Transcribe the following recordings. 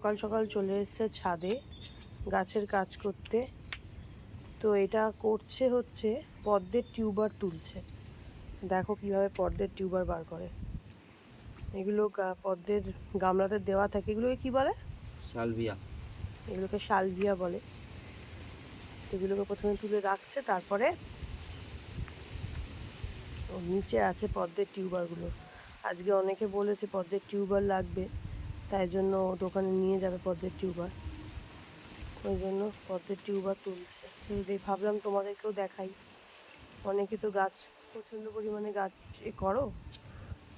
সকাল সকাল চলে এসেছে ছাদে গাছের কাজ করতে। তো এটা করছে হচ্ছে পদ্মের টিউবার তুলছে। দেখো কীভাবে পদ্মের টিউবার বার করে। এগুলো পদ্মের গামলাতে দেওয়া থাকে। এগুলোকে কি বলে? সালভিয়া। এগুলোকে সালভিয়া বলে। এগুলোকে প্রথমে তুলে রাখছে তারপরে নিচে আছে পদ্মের টিউবারগুলো। আজকে অনেকে বলেছে পদ্মের টিউবার লাগবে। তাই জন্য দোকানে নিয়ে যাবে পদ্মের টিউবার। ওই জন্য পদ্মের টিউবার তুলছে। তো ভাবলাম তোমাদেরকেও দেখাই। অনেকে তো গাছ, প্রচণ্ড পরিমাণে গাছ এ করো।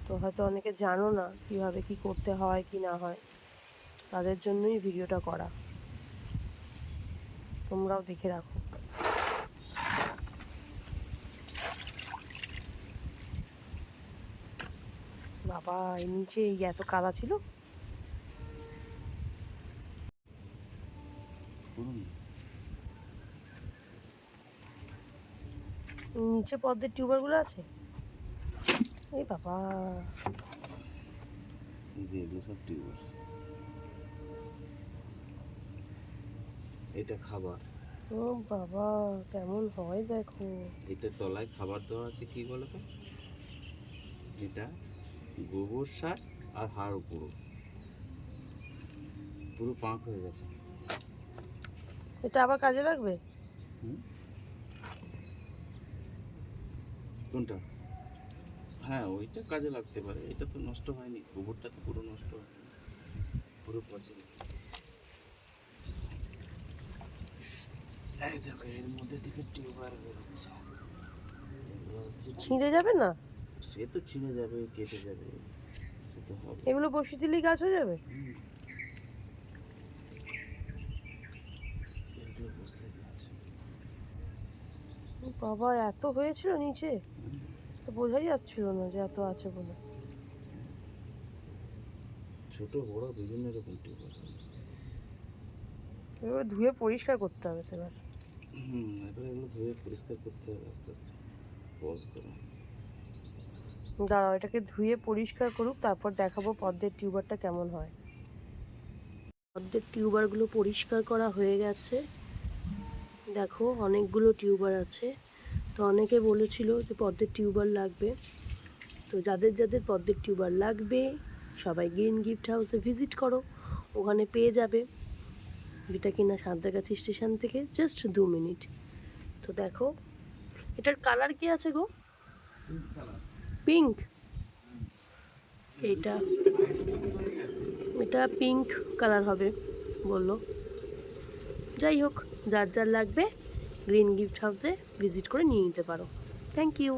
তো হয়তো অনেকে জানো না কীভাবে কি করতে হয়, কি না হয়। তাদের জন্যই ভিডিওটা করা। তোমরাও দেখে রাখো। বাবা, এই নিচে এই এত কাদা ছিল? নিচে পদ্মের টিউবারগুলো আছে? এই বাবা। যে এগুলো সব টিউবার এটা খাবার। ও বাবা কেমন হয় দেখো। এটা তলায় খাবার দেওয়া আছে কি বলো তো এটা গোবর সার আর হাড় পুরো পুরো পাঁক হয়ে গেছে। এটা আবার কাজে লাগবে? কোনটা? হ্যাঁ ওইটা কাজে লাগতে পারে। এটা তো নষ্ট হয়নি। গোবরটা তো পুরো নষ্ট হয়নি। পুরো দেখো এর মধ্যে থেকে টিউবার বেরোচ্ছে। ছিঁড়ে যাবে না? সে তো ছিঁড়ে যাবে কেটে যাবে। সে তো হবে। এগুলো বসিয়ে দিলেই গাছ হয়ে যাবে হুম। এগুলো বসলে গাছ ও বাবা এত হয়েছিল নিচে? তো বোঝাই যাচ্ছিল না যে এত আছে বলে। ছোট বড় বিভিন্ন রকম এবার ধুয়ে পরিষ্কার করতে হবে তো এবার। হুম এবার এগুলো ধুয়ে পরিষ্কার করতে হবে আস্তে আস্তে। পজ করে। দাঁড়াও এটাকে ধুয়ে পরিষ্কার করুক তারপর দেখাবো পদ্মের টিউবারটা কেমন হয়। পদ্মের টিউবারগুলো পরিষ্কার করা হয়ে গেছে। দেখো অনেকগুলো টিউবার আছে। তো অনেকে বলেছিল যে পদ্মের টিউবার লাগবে। তো যাদের যাদের পদ্মের টিউবার লাগবে, সবাই গ্রিন গিফট হাউসে ভিজিট করো। ওখানে পেয়ে যাবে। যেটা কিনা সাঁতরাগাছি স্টেশন থেকে জাস্ট দু মিনিট। তো দেখো, এটার কালার কি আছে গো? পিঙ্ক। এটা এটা পিঙ্ক কালার হবে বলল। যাই হোক, যার যার লাগবে গ্রিন গিফট হাউসে ভিজিট করে নিয়ে নিতে পারো। Thank you